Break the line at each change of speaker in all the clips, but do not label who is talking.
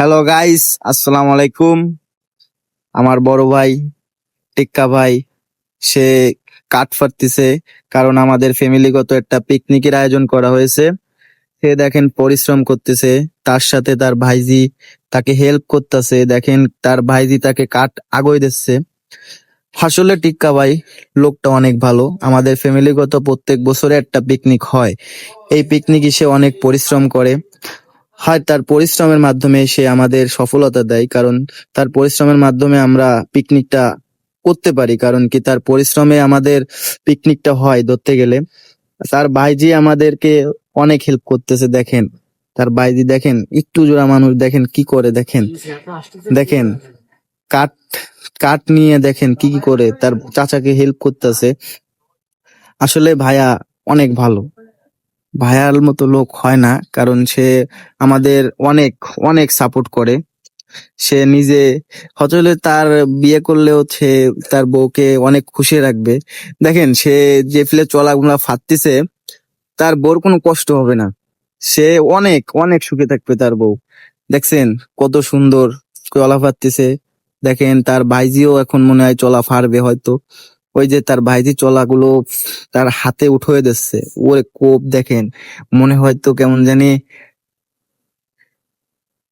Hello guys আসসালামু আলাইকুম আমার বড় ভাই, টিক্কা ভাই, সে কাঠ ফাটতেছে কারণ আমাদের ফ্যামিলিগত একটা পিকনিকের আয়োজন করা হয়েছে। সে দেখেন, পরিশ্রম করতেছে। তার সাথে তার ভাইজি তাকে হেল্প করতেছে। দেখেন, তার ভাইজি তাকে কাঠ আগই দিচ্ছে। আসলে টিক্কা ভাই, লোকটা অনেক ভালো। আমাদের ফ্যামিলিগত প্রত্যেক বছরে একটা পিকনিক হয়। এই পিকনিকে সে অনেক পরিশ্রম করে। হয় তার পরিশ্রমের মাধ্যমে সে আমাদের সফলতা দেয়, কারণ তার পরিশ্রমের মাধ্যমে আমরা পিকনিকটা করতে পারি, কারণ কি তার পরিশ্রমে আমাদের পিকনিকটা হয় ধরতে গেলে। তার ভাইজি আমাদেরকে অনেক হেল্প করতেছে, দেখেন। তার ভাইজি দেখেন, একটু জোড়া মানুষ, দেখেন কি করে, দেখেন। দেখেন, কাঠ কাঠ নিয়ে দেখেন কি কি করে, তার চাচাকে হেল্প করতেছে। আসলে ভাইয়া অনেক ভালো। ভাইয়ার মতো লোক হয় না, কারণ সে আমাদের অনেক অনেক সাপোর্ট করে। সে নিজে হচলে তার বিয়ে করলেও সে তার বউকে অনেক খুশি রাখবে। দেখেন, সে যে ফিলে চলাগুলা ফাটতেছে, তার বউর কোনো কষ্ট হবে না। সে অনেক অনেক সুখে থাকবে তার বউ। দেখছেন, কত সুন্দর চলা ফাটতেছে। দেখেন, তার ভাইজিও এখন মনে হয় চলা ফারবে হয়তো। ওই যে তার ভাইজি চলাগুলো তার হাতে উঠে দিচ্ছে। ওরে কোপ দেখেন, মনে হয়তো কেমন জানি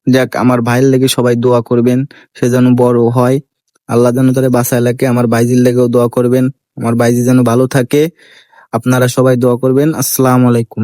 যাক, আমার ভাইয়ের লেগে সবাই দোয়া করবেন, সে যেন বড় হয়। আল্লাহ যেন তারে বাসায় লাগে আমার ভাইজির লেগেও দোয়া করবেন, আমার ভাইজি যেন ভালো থাকে। আপনারা সবাই দোয়া করবেন। আসসালামু আলাইকুম।